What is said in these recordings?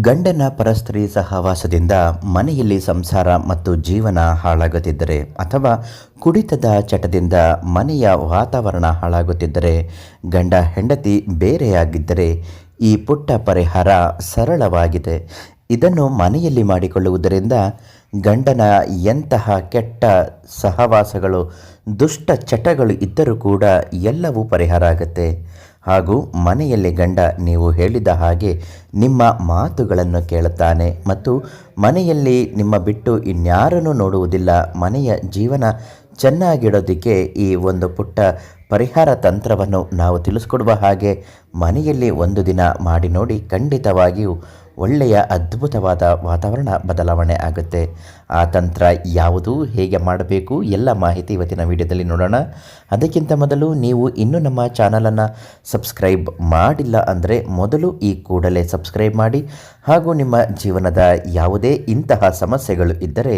ಗಂಡನ ಪರಸ್ತ್ರೀ ಸಹವಾಸದಿಂದ ಮನೆಯಲ್ಲಿ ಸಂಸಾರ ಮತ್ತು ಜೀವನ ಹಾಳಾಗುತ್ತಿದ್ದರೆ ಅಥವಾ ಕುಡಿತದ ಚಟದಿಂದ ಮನೆಯ ವಾತಾವರಣ ಹಾಳಾಗುತ್ತಿದ್ದರೆ, ಗಂಡ ಹೆಂಡತಿ ಬೇರೆಯಾಗಿದ್ದರೆ ಈ ಪುಟ್ಟ ಪರಿಹಾರ ಸರಳವಾಗಿದೆ. ಇದನ್ನು ಮನೆಯಲ್ಲಿ ಮಾಡಿಕೊಳ್ಳುವುದರಿಂದ ಗಂಡನ ಎಂತಹ ಕೆಟ್ಟ ಸಹವಾಸಗಳು, ದುಷ್ಟ ಚಟಗಳು ಇದ್ದರೂ ಕೂಡ ಎಲ್ಲವೂ ಪರಿಹಾರ ಆಗುತ್ತೆ. ಹಾಗೂ ಮನೆಯಲ್ಲಿ ಗಂಡ ನೀವು ಹೇಳಿದ ಹಾಗೆ ನಿಮ್ಮ ಮಾತುಗಳನ್ನು ಕೇಳುತ್ತಾನೆ ಮತ್ತು ಮನೆಯಲ್ಲಿ ನಿಮ್ಮ ಬಿಟ್ಟು ಇನ್ಯಾರನ್ನು ನೋಡುವುದಿಲ್ಲ. ಮನೆಯ ಜೀವನ ಚೆನ್ನಾಗಿಡೋದಕ್ಕೆ ಈ ಒಂದು ಪುಟ್ಟ ಪರಿಹಾರ ತಂತ್ರವನ್ನು ನಾವು ತಿಳಿಸ್ಕೊಡುವ ಹಾಗೆ ಮನೆಯಲ್ಲಿ ಒಂದು ದಿನ ಮಾಡಿ ನೋಡಿ ಖಂಡಿತವಾಗಿಯೂ ಒಳ್ಳೆಯ ಅದ್ಭುತವಾದ ವಾತಾವರಣ ಬದಲಾವಣೆ ಆಗುತ್ತೆ. ಆ ತಂತ್ರ ಯಾವುದು, ಹೇಗೆ ಮಾಡಬೇಕು, ಎಲ್ಲ ಮಾಹಿತಿ ಇವತ್ತಿನ ವಿಡಿಯೋದಲ್ಲಿ ನೋಡೋಣ. ಅದಕ್ಕಿಂತ ಮೊದಲು ನೀವು ಇನ್ನೂ ನಮ್ಮ ಚಾನಲನ್ನು ಸಬ್ಸ್ಕ್ರೈಬ್ ಮಾಡಿಲ್ಲ ಅಂದರೆ ಮೊದಲು ಈ ಕೂಡಲೇ ಸಬ್ಸ್ಕ್ರೈಬ್ ಮಾಡಿ. ಹಾಗೂ ನಿಮ್ಮ ಜೀವನದ ಯಾವುದೇ ಇಂತಹ ಸಮಸ್ಯೆಗಳು ಇದ್ದರೆ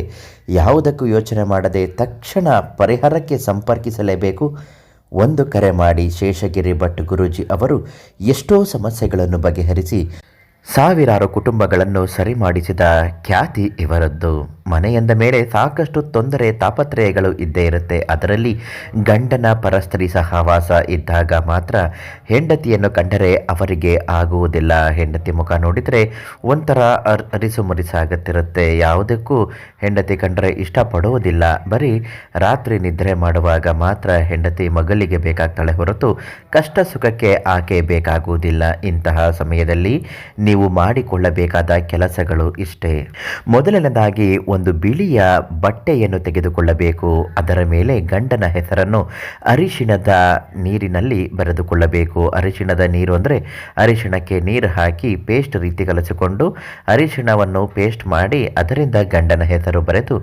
ಯಾವುದಕ್ಕೂ ಯೋಚನೆ ಮಾಡದೆ ತಕ್ಷಣ ಪರಿಹಾರಕ್ಕೆ ಸಂಪರ್ಕಿಸಲೇಬೇಕು. ಒಂದು ಕರೆ ಮಾಡಿ ಶೇಷಗಿರಿ ಭಟ್ ಗುರೂಜಿ ಅವರು ಎಷ್ಟೋ ಸಮಸ್ಯೆಗಳನ್ನು ಬಗೆಹರಿಸಿ ಸಾವಿರಾರು ಕುಟುಂಬಗಳನ್ನು ಸರಿಮಾಡಿಸಿದ ಖ್ಯಾತಿ ಇವರದ್ದು. ಮನೆಯಂದ ಮೇಲೆ ಸಾಕಷ್ಟು ತೊಂದರೆ ತಾಪತ್ರಯಗಳು ಇದ್ದೇ ಇರುತ್ತೆ. ಅದರಲ್ಲಿ ಗಂಡನ ಪರಸ್ತ್ರೀ ಸಹವಾಸ ಇದ್ದಾಗ ಮಾತ್ರ ಹೆಂಡತಿಯನ್ನು ಕಂಡರೆ ಅವರಿಗೆ ಆಗುವುದಿಲ್ಲ. ಹೆಂಡತಿ ಮುಖ ನೋಡಿದರೆ ಒಂಥರ ಅರ್ ಅರಿಸು ಮುರಿಸಾಗುತ್ತಿರುತ್ತೆ ಯಾವುದಕ್ಕೂ ಹೆಂಡತಿ ಕಂಡರೆ ಇಷ್ಟಪಡುವುದಿಲ್ಲ. ಬರೀ ರಾತ್ರಿ ನಿದ್ರೆ ಮಾಡುವಾಗ ಮಾತ್ರ ಹೆಂಡತಿ ಮಗಳಿಗೆ ಬೇಕಾಗ್ತಾಳೆ ಹೊರತು ಕಷ್ಟ ಸುಖಕ್ಕೆ ಆಕೆ ಬೇಕಾಗುವುದಿಲ್ಲ. ಇಂತಹ ಸಮಯದಲ್ಲಿ ನೀವು ಮಾಡಿಕೊಳ್ಳಬೇಕಾದ ಕೆಲಸಗಳು ಇಷ್ಟೇ. ಮೊದಲನೇದಾಗಿ ಒಂದು ಬಿಳಿಯ ಬಟ್ಟೆಯನ್ನು ತೆಗೆದುಕೊಳ್ಳಬೇಕು. ಅದರ ಮೇಲೆ ಗಂಡನ ಹೆಸರನ್ನು ಅರಿಶಿಣದ ನೀರಿನಲ್ಲಿ ಬರೆದುಕೊಳ್ಳಬೇಕು. ಅರಿಶಿಣದ ನೀರು ಅಂದರೆ ಅರಿಶಿಣಕ್ಕೆ ನೀರು ಹಾಕಿ ಪೇಸ್ಟ್ ರೀತಿ ಕಲಸಿಕೊಂಡು ಅರಿಶಿಣವನ್ನು ಪೇಸ್ಟ್ ಮಾಡಿ ಅದರಿಂದ ಗಂಡನ ಹೆಸರು ಬರೆದು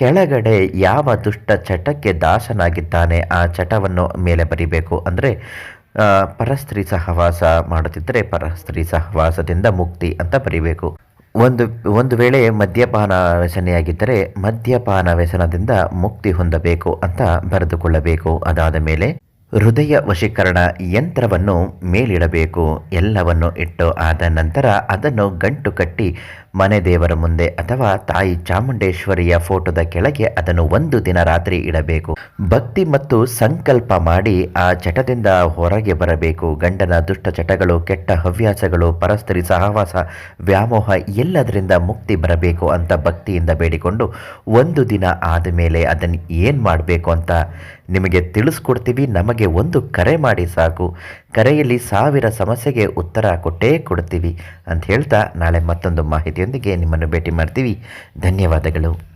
ಕೆಳಗಡೆ ಯಾವ ದುಷ್ಟ ಚಟಕ್ಕೆ ದಾಸನಾಗಿದ್ದಾನೆ ಆ ಚಟವನ್ನು ಮೇಲೆ ಬರಿಬೇಕು. ಅಂದರೆ ಪರಸ್ತ್ರೀ ಸಹವಾಸ ಮಾಡುತ್ತಿದ್ದರೆ ಪರಸ್ತ್ರೀ ಸಹವಾಸದಿಂದ ಮುಕ್ತಿ ಅಂತ ಬರಿಬೇಕು. ಒಂದು ಒಂದು ವೇಳೆ ಮದ್ಯಪಾನ ವ್ಯಸನೆಯಾಗಿದ್ದರೆ ಮದ್ಯಪಾನ ವ್ಯಸನದಿಂದ ಮುಕ್ತಿ ಹೊಂದಬೇಕು ಅಂತ ಬರೆದುಕೊಳ್ಳಬೇಕು. ಅದಾದ ಮೇಲೆ ಹೃದಯ ವಶೀಕರಣ ಯಂತ್ರವನ್ನು ಮೇಲಿಡಬೇಕು. ಎಲ್ಲವನ್ನು ಇಟ್ಟು ಆದ ನಂತರ ಅದನ್ನು ಗಂಟು ಕಟ್ಟಿ ಮನೆ ದೇವರ ಮುಂದೆ ಅಥವಾ ತಾಯಿ ಚಾಮುಂಡೇಶ್ವರಿಯ ಫೋಟೋದ ಕೆಳಗೆ ಅದನ್ನು ಒಂದು ದಿನ ರಾತ್ರಿ ಇಡಬೇಕು. ಭಕ್ತಿ ಮತ್ತು ಸಂಕಲ್ಪ ಮಾಡಿ ಆ ಚಟದಿಂದ ಹೊರಗೆ ಬರಬೇಕು. ಗಂಡನ ದುಷ್ಟ ಚಟಗಳು ಕೆಟ್ಟ ಹವ್ಯಾಸಗಳು ಪರಸ್ಪರಿ ಸಹವಾಸ, ವ್ಯಾಮೋಹ ಎಲ್ಲದರಿಂದ ಮುಕ್ತಿ ಬರಬೇಕು ಅಂತ ಭಕ್ತಿಯಿಂದ ಬೇಡಿಕೊಂಡು ಒಂದು ದಿನ ಆದ ಮೇಲೆ ಅದನ್ನು ಏನು ಮಾಡಬೇಕು ಅಂತ ನಿಮಗೆ ತಿಳಿಸ್ಕೊಡ್ತೀವಿ, ನಮಗೆ ಒಂದು ಕರೆ ಮಾಡಿ ಸಾಕು. ಕರೆಯಲ್ಲಿ ಸಾವಿರ ಸಮಸ್ಯೆಗೆ ಉತ್ತರ ಕೊಟ್ಟೇ ಕೊಡ್ತೀವಿ ಅಂತ ಹೇಳ್ತಾ ನಾಳೆ ಮತ್ತೊಂದು ಮಾಹಿತಿಯೊಂದಿಗೆ ನಿಮ್ಮನ್ನು ಭೇಟಿ ಮಾಡ್ತೀವಿ. ಧನ್ಯವಾದಗಳು.